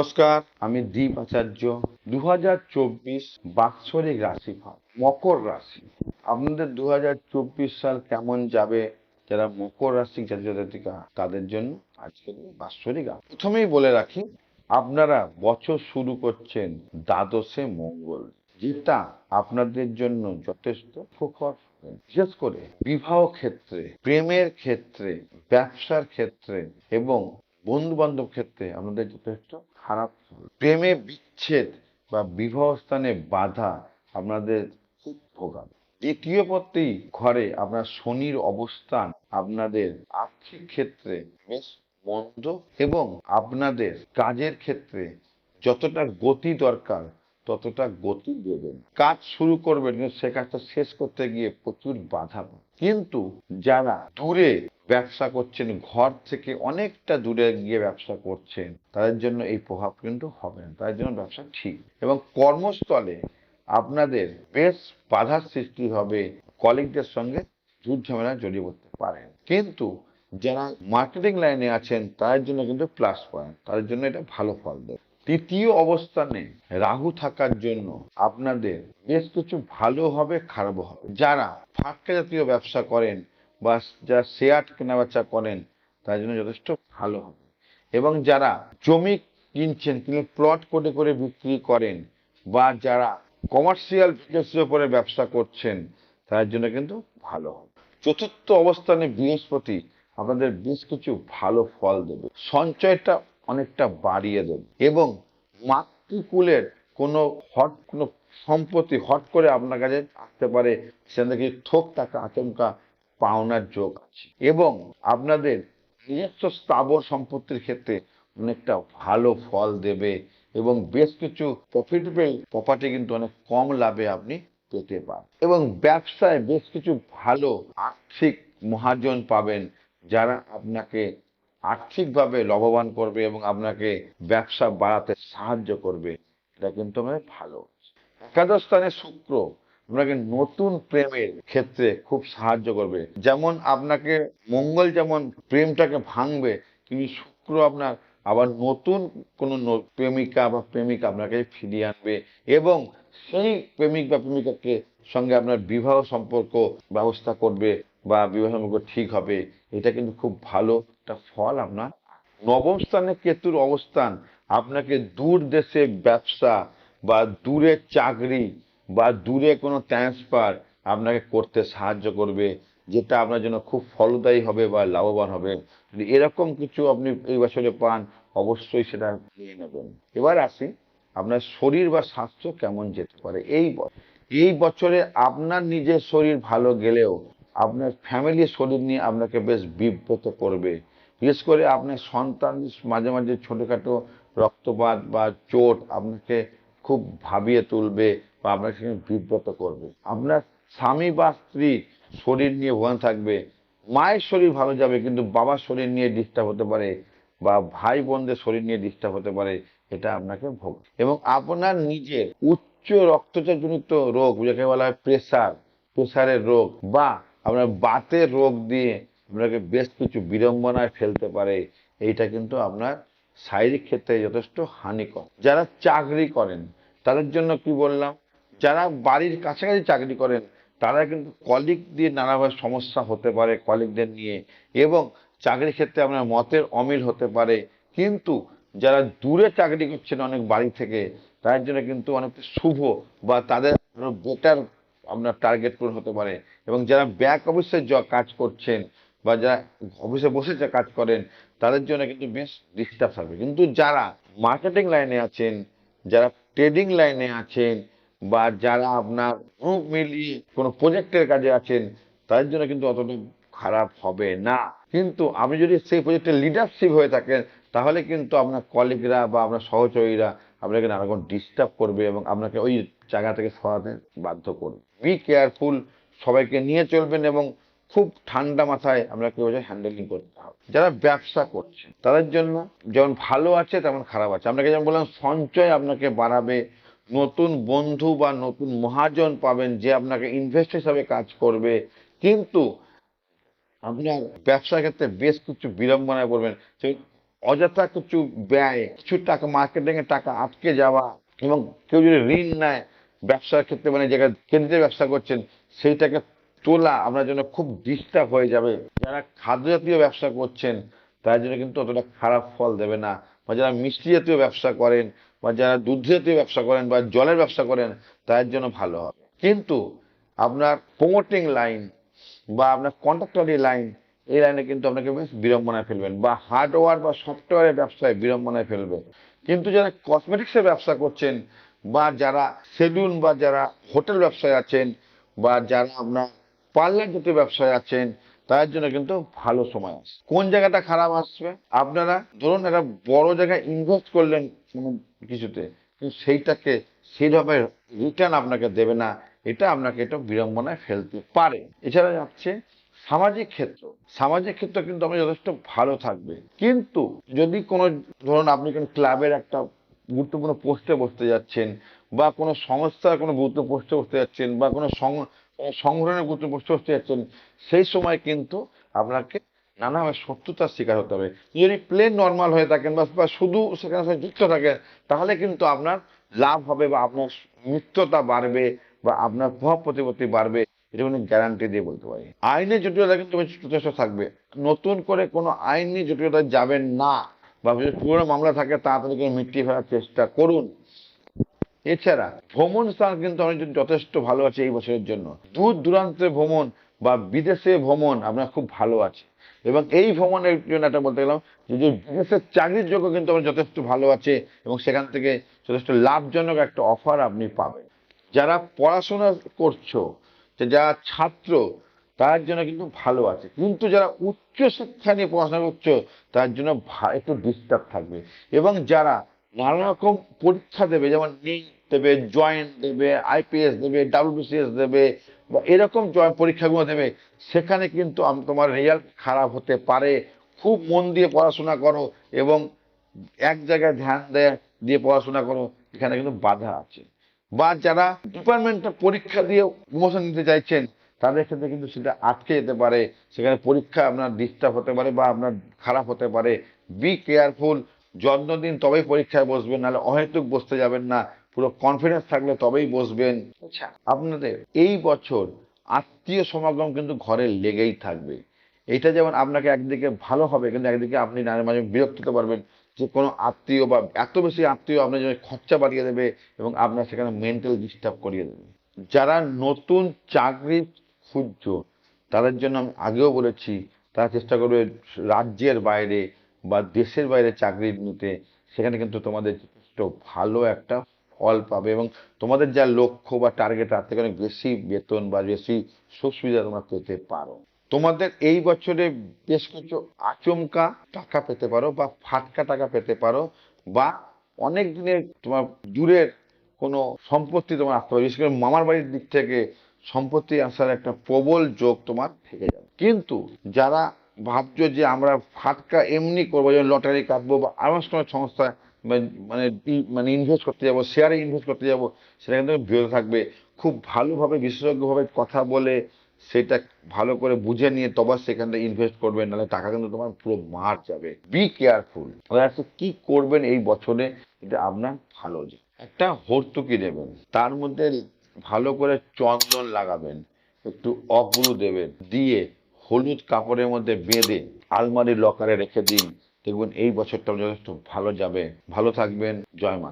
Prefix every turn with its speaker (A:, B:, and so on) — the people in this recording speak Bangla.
A: নমস্কার, আমি দীপ আচার্য। দু হাজার চব্বিশ বাৎসরিক রাশিফল, মকর রাশি। আপনাদের দু হাজার চব্বিশ সাল কেমন যাবে? যারা মকর রাশি জাতীয় তাদের জন্য আজকের বাৎসরিক প্রথমেই বলে রাখি, আপনারা বছর শুরু করছেন দ্বাদশে মঙ্গল। যেটা আপনাদের জন্য যথেষ্ট সুখর বিশেষ করে বিবাহ ক্ষেত্রে, প্রেমের ক্ষেত্রে, ব্যবসার ক্ষেত্রে এবং বন্ধু বান্ধব ক্ষেত্রে আমাদের যথেষ্ট খারাপ প্রেমে বিচ্ছেদ বা বিবাহ স্থানে বাধা আপনাদের খুব ভোগাবে দ্বিতীয় ঘরে আপনার শনির অবস্থান, আপনাদের আর্থিক ক্ষেত্রে বেশ মন্দ এবং আপনাদের কাজের ক্ষেত্রে যতটা গতি দরকার ততটা গতি দেবেন কাজ শুরু করবেন কিন্তু সে কাজটা শেষ করতে গিয়ে প্রচুর বাধা। কিন্তু যারা দূরে ব্যবসা করছেন, ঘর থেকে অনেকটা দূরে গিয়ে ব্যবসা করছেন, তাদের জন্য এই প্রভাব কিন্তু হবে না। তাদের জন্য ব্যবসা ঠিক। এবং কর্মস্থলে আপনাদের বেশ বাধার সৃষ্টি হবে, কলিগদের সঙ্গে ঝুট ঝামেলা জড়িয়ে পড়তে পারেন কিন্তু যারা মার্কেটিং লাইনে আছেন, তাদের জন্য কিন্তু প্লাস পয়েন্ট। তাদের জন্য এটা ভালো ফল দেবে। তৃতীয় অবস্থানে রাহু থাকার জন্য আপনাদের বেশ কিছু ভালো হবে খারাপও হবে। যারা ফাটকা জাতীয় ব্যবসা করেন বা যারা শেয়ার কেনাবেচা করেন, তার জন্য যথেষ্ট ভালো হবে। এবং যারা জমি কিনছেন কিন্তু প্লট করে করে বিক্রি করেন বা যারা কমার্শিয়াল ফিচার্সের উপরে ব্যবসা করছেন, তার জন্য কিন্তু ভালো হবে। চতুর্থ অবস্থানে বৃহস্পতি আপনাদের বেশ কিছু ভালো ফল দেবে। সঞ্চয়টা অনেকটা বাড়িয়ে দেবে। এবং মাতৃকুলের কোনো হট, কোনো সম্পত্তি হট করে আপনার কাছে আসতে পারে, সেখান থেকে থোক টাকা আচমকা পাওনার যোগ আছে। এবং আপনাদের নিজস্ব স্থাবর সম্পত্তির ক্ষেত্রে অনেকটা ভালো ফল দেবে এবং বেশ কিছু প্রফিটেবল প্রপার্টি কিন্তু অনেক কম লাভে আপনি পেতে পারেন। এবং ব্যবসায় বেশ কিছু ভালো আর্থিক মহাজন পাবেন যারা আপনাকে আর্থিকভাবে লাভবান করবে এবং আপনাকে ব্যবসা বাড়াতে সাহায্য করবে। এটা কিন্তু আমাদের ভালো। একাদশ স্থানে শুক্র আপনাকে নতুন প্রেমের ক্ষেত্রে খুব সাহায্য করবে। যেমন আপনাকে মঙ্গল যেমন প্রেমটাকে ভাঙবে কিন্তু শুক্র আপনার আবার নতুন কোনো প্রেমিকা বা প্রেমিক আপনাকে ফিরিয়ে আনবে এবং সেই প্রেমিক বা প্রেমিকাকে সঙ্গে আপনার বিবাহ সম্পর্ক ব্যবস্থা করবে। বা বিবাহ সম্পর্ক ঠিক হবে, এটা কিন্তু খুব ভালো একটা ফল আপনার নবম স্থানে কেতুর অবস্থান, আপনাকে দূর দেশে ব্যবসা বা দূরে চাকরি বা দূরে কোনো ট্রান্সফার আপনাকে করতে সাহায্য করবে, যেটা আপনার জন্য খুব ফলদায়ী হবে বা লাভবান হবে। যদি এরকম কিছু আপনি এই বছরে পান, অবশ্যই সেটা নিয়ে নেবেন। এবার আসি, আপনার শরীর বা স্বাস্থ্য কেমন যেতে পারে? এই এই বছরে আপনার নিজের শরীর ভালো গেলেও আপনার ফ্যামিলির শরীর নিয়ে আপনাকে বেশ বিব্রত করবে। বিশেষ করে আপনার সন্তান মাঝে মাঝে ছোটোখাটো রক্তপাত বা চোট আপনাকে খুব ভাবিয়ে তুলবে বা আপনাকে বিব্রত করবে। আপনার স্বামী বা স্ত্রী শরীর নিয়ে ভোগান থাকবে। মায়ের শরীর ভালো যাবে, কিন্তু বাবার শরীর নিয়ে ডিস্টার্ব হতে পারে বা ভাই বোনদের শরীর নিয়ে ডিস্টার্ব হতে পারে, এটা আপনাকে ভোগ। এবং আপনার নিজের উচ্চ রক্তচাপজনিত রোগ, যাকে বলা হয় প্রেসার প্রেসারের রোগ বা আপনার বাতের রোগ দিয়ে আপনাকে বেশ কিছু বিড়ম্বনায় ফেলতে পারে, এইটা কিন্তু আপনার শারীরিক ক্ষেত্রে যথেষ্ট হানিকর। যারা চাকরি করেন, তাদের জন্য কি বললাম? যারা বাড়ির কাছাকাছি চাকরি করেন, তারা কিন্তু কলিগ দিয়ে নানাভাবে সমস্যা হতে পারে কলিগদের নিয়ে এবং চাকরির ক্ষেত্রে আপনার মতের অমিল হতে পারে। কিন্তু যারা দূরে চাকরি করছেন অনেক বাড়ি থেকে, তাদের জন্য কিন্তু অনেকটা শুভ বা তাদের বেটার আপনার টার্গেট পূরণ হতে পারে। এবং যারা ব্যাক অফিসে কাজ করছেন বা যারা অফিসে বসে যা কাজ করেন, তাদের জন্য কিন্তু বেশ ডিস্টার্ব হবে কিন্তু যারা মার্কেটিং লাইনে আছেন, যারা ট্রেডিং লাইনে আছেন, বা যারা আপনার গ্রুপ মিলিয়ে কোনো প্রজেক্টের কাজে আছেন, তাদের জন্য কিন্তু অতটা খারাপ হবে না। কিন্তু আপনি যদি সেই প্রজেক্টের লিডারশিপ হয়ে থাকেন, তাহলে কিন্তু আপনার কলিগরা বা আপনার সহযোগীরা আপনাকে নানা রকম ডিস্টার্ব করবে এবং আপনাকে ওই জায়গা থেকে সরাতে বাধ্য করবে। বি কেয়ারফুল সবাইকে নিয়ে চলবেন এবং খুব ঠান্ডা মাথায় আপনাকে ওই হ্যান্ডেলিং করতে হবে। যারা ব্যবসা করছে, তাদের জন্য যেমন ভালো আছে, তেমন খারাপ আছে। আপনাকে যেমন বললাম, সঞ্চয় আপনাকে বাড়াবে, নতুন বন্ধু বা নতুন মহাজন পাবেন যে আপনাকে ইনভেস্ট হিসাবে কাজ করবে। কিন্তু আপনার ব্যবসার ক্ষেত্রে বেশ কিছু বিড়ম্বনায় পড়বেন। সেই অযথা কিছু ব্যয়, কিছু টাকা মার্কেটিং এর টাকা আটকে যাওয়া এবং কেউ যদি ঋণ নেয়, ব্যবসার ক্ষেত্রে মানে জায়গায় কেন্দ্রে ব্যবসা করছেন, সেইটাকে তোলা আপনার জন্য খুব ডিস্টার্ব হয়ে যাবে। যারা খাদ্য জাতীয় ব্যবসা করছেন, তার জন্য কিন্তু অতটা খারাপ ফল দেবে না। বা যারা মিষ্টি জাতীয় ব্যবসা করেন, বা যারা দুধ জাতীয় ব্যবসা করেন, বা জলের ব্যবসা করেন, তার জন্য ভালো হবে। কিন্তু আপনার প্রমোটিং লাইন বা আপনার কন্ট্রাক্টরি লাইন এই লাইনে কিন্তু আপনাকে বেশ বিড়ম্বনায় ফেলবেন বা হার্ডওয়্যার বা সফটওয়্যারের ব্যবসায় বিড়ম্বনায় ফেলবে। কিন্তু যারা কসমেটিক্সের ব্যবসা করছেন বা যারা সেলুন বা যারা হোটেল ব্যবসায় আছেন বা যারা আপনার পার্লার জাতীয় ব্যবসায় আছেন তার জন্য কিন্তু ভালো সময় আসছে কোন জায়গাটা খারাপ আসবে? আপনারা ধরুন একটা বড় জায়গায় ইনভেস্ট করলেন কোনো কিছুতে, কিন্তু সেইটাকে সেইভাবে রিটার্ন আপনাকে দেবে না, এটা আপনাকে এটা বিড়ম্বনায় ফেলতে পারে। এছাড়া যাচ্ছে সামাজিক ক্ষেত্র। সামাজিক ক্ষেত্র কিন্তু আমরা যথেষ্ট ভালো থাকবে। কিন্তু যদি কোনো, ধরুন আপনি কোনো ক্লাবের একটা গুরুত্বপূর্ণ পোস্টে বসতে যাচ্ছেন বা কোনো সংস্থার কোনো গুরুত্ব পোস্টে বসতে যাচ্ছেন বা কোনো সংগঠনের গুরুত্ব পোস্টে বসতে যাচ্ছেন, সেই সময় কিন্তু আপনাকে নানাভাবে শত্রুতার শিকার হতে হবে। যদি প্লেন নর্মাল হয়ে থাকেন বা শুধু সেখানে সঙ্গে যুক্ত থাকেন, তাহলে কিন্তু আপনার লাভ হবে বা আপনার মিত্রতা বাড়বে বা আপনার প্রভাব প্রতিপত্তি বাড়বে। এটা কোনো গ্যারান্টি দিয়ে বলতে পারি। আইনি জটিলতা কিন্তু যথেষ্ট থাকবে। নতুন করে কোনো আইনি জটিলতা যাবেন না বা পুরনো মামলা থাকে, তাড়াতাড়ি মিটিয়ে ফেলার চেষ্টা করুন। এছাড়া ভ্রমণ স্থান কিন্তু অনেক যথেষ্ট ভালো আছে এই বছরের জন্য। দূর দূরান্তে ভ্রমণ বা বিদেশে ভ্রমণ আপনার খুব ভালো আছে। এবং এই ভ্রমণের জন্য একটা বলতে গেলাম, যে যে বিদেশের চাকরির যোগ্য কিন্তু আমার যথেষ্ট ভালো আছে এবং সেখান থেকে যথেষ্ট লাভজনক একটা অফার আপনি পাবেন। যারা পড়াশোনা করছ যে ছাত্র তার জন্য কিন্তু ভালো আছে। কিন্তু যারা উচ্চ শিক্ষা নিয়ে পড়াশোনা করছ, তার জন্য একটু ডিস্টার্ব থাকবে। এবং যারা নানা রকম পরীক্ষা দেবে, যেমন নিট দেবে জয়েন্ট দেবে আইপিএস দেবে ডাব্লিউবিসিএস দেবে, বা এরকম পরীক্ষাগুলো দেবে, সেখানে কিন্তু তোমার রেজাল্ট খারাপ হতে পারে। খুব মন দিয়ে পড়াশোনা করো এবং এক জায়গায় ধ্যান দেয় দিয়ে পড়াশোনা করো, এখানে কিন্তু বাধা আছে। বা যারা ডিপার্টমেন্টে পরীক্ষা দিয়ে প্রমোশন নিতে চাইছেন তাদের ক্ষেত্রে কিন্তু সেটা আটকে যেতে পারে। সেখানে পরীক্ষা আপনার ডিস্টার্ব হতে পারে বা আপনার খারাপ হতে পারে। বি কেয়ারফুল জন্মদিন তবেই পরীক্ষায় বসবেন নাহলে অহেতুক বসতে যাবেন না। পুরো কনফিডেন্স থাকলে তবেই বসবেন। আচ্ছা। আপনাদের এই বছর আত্মীয় সমাগম কিন্তু ঘরে লেগেই থাকবে। এটা যেমন আপনাকে একদিকে ভালো হবে, কিন্তু একদিকে আপনি নানা মাঝে বিরক্ত হতে পারবেন যে কোনো আত্মীয় বা এত বেশি আত্মীয় আপনার জন্য খরচা বাড়িয়ে দেবে এবং আপনার সেখানে মেন্টাল ডিস্টার্ব করিয়ে দেবে। যারা নতুন চাকরি খুঁজছো, তাদের জন্য আমি আগেও বলেছি, তারা চেষ্টা করবে রাজ্যের বাইরে বা দেশের বাইরে চাকরি নিতে। সেখানে কিন্তু তোমাদের যথেষ্ট ভালো একটা ফল পাবে এবং তোমাদের যা লক্ষ্য বা টার্গেট তার থেকে অনেক বেশি বেতন বা বেশি সুবিধা তোমরা পেতে পারো। তোমাদের এই বছরে বেশ কিছু আচমকা টাকা পেতে পারো বা ফাটকা টাকা পেতে পারো বা অনেক দিনের তোমার দূরের কোনো সম্পত্তি তোমার আসতে পারে। বিশেষ করে মামার বাড়ির দিক থেকে সম্পত্তি আসার একটা প্রবল যোগ তোমার থেকে যাবে। কিন্তু যারা ভাবছ যে আমরা ফাটকা এমনি করব, যেমন লটারি কাটবো বা আরও কোনো সংস্থা মানে- মানে ইনভেস্ট করতে যাব শেয়ারে ইনভেস্ট করতে যাব, সেটা কিন্তু বিরত থাকবে। খুব ভালোভাবে, বিশেষজ্ঞভাবে কথা বলে সেটা ভালো করে বুঝে নিয়ে তবে সেখানে ইনভেস্ট করবেন নাহলে টাকা কিন্তু তোমার পুরো মার যাবে। বি কেয়ারফুল কি করবেন এই বছরে, এটা আপনার ভালো যে একটা হর্তুকি দেবেন। তার মধ্যে ভালো করে চন্দন লাগাবেন, একটু অগুরু দেবেন, দিয়ে হলুদ কাপড়ের মধ্যে বেঁধে আলমারির লকারে রেখে দিন। দেখবেন এই বছরটা যথেষ্ট ভালো যাবে। ভালো থাকবেন। জয় মা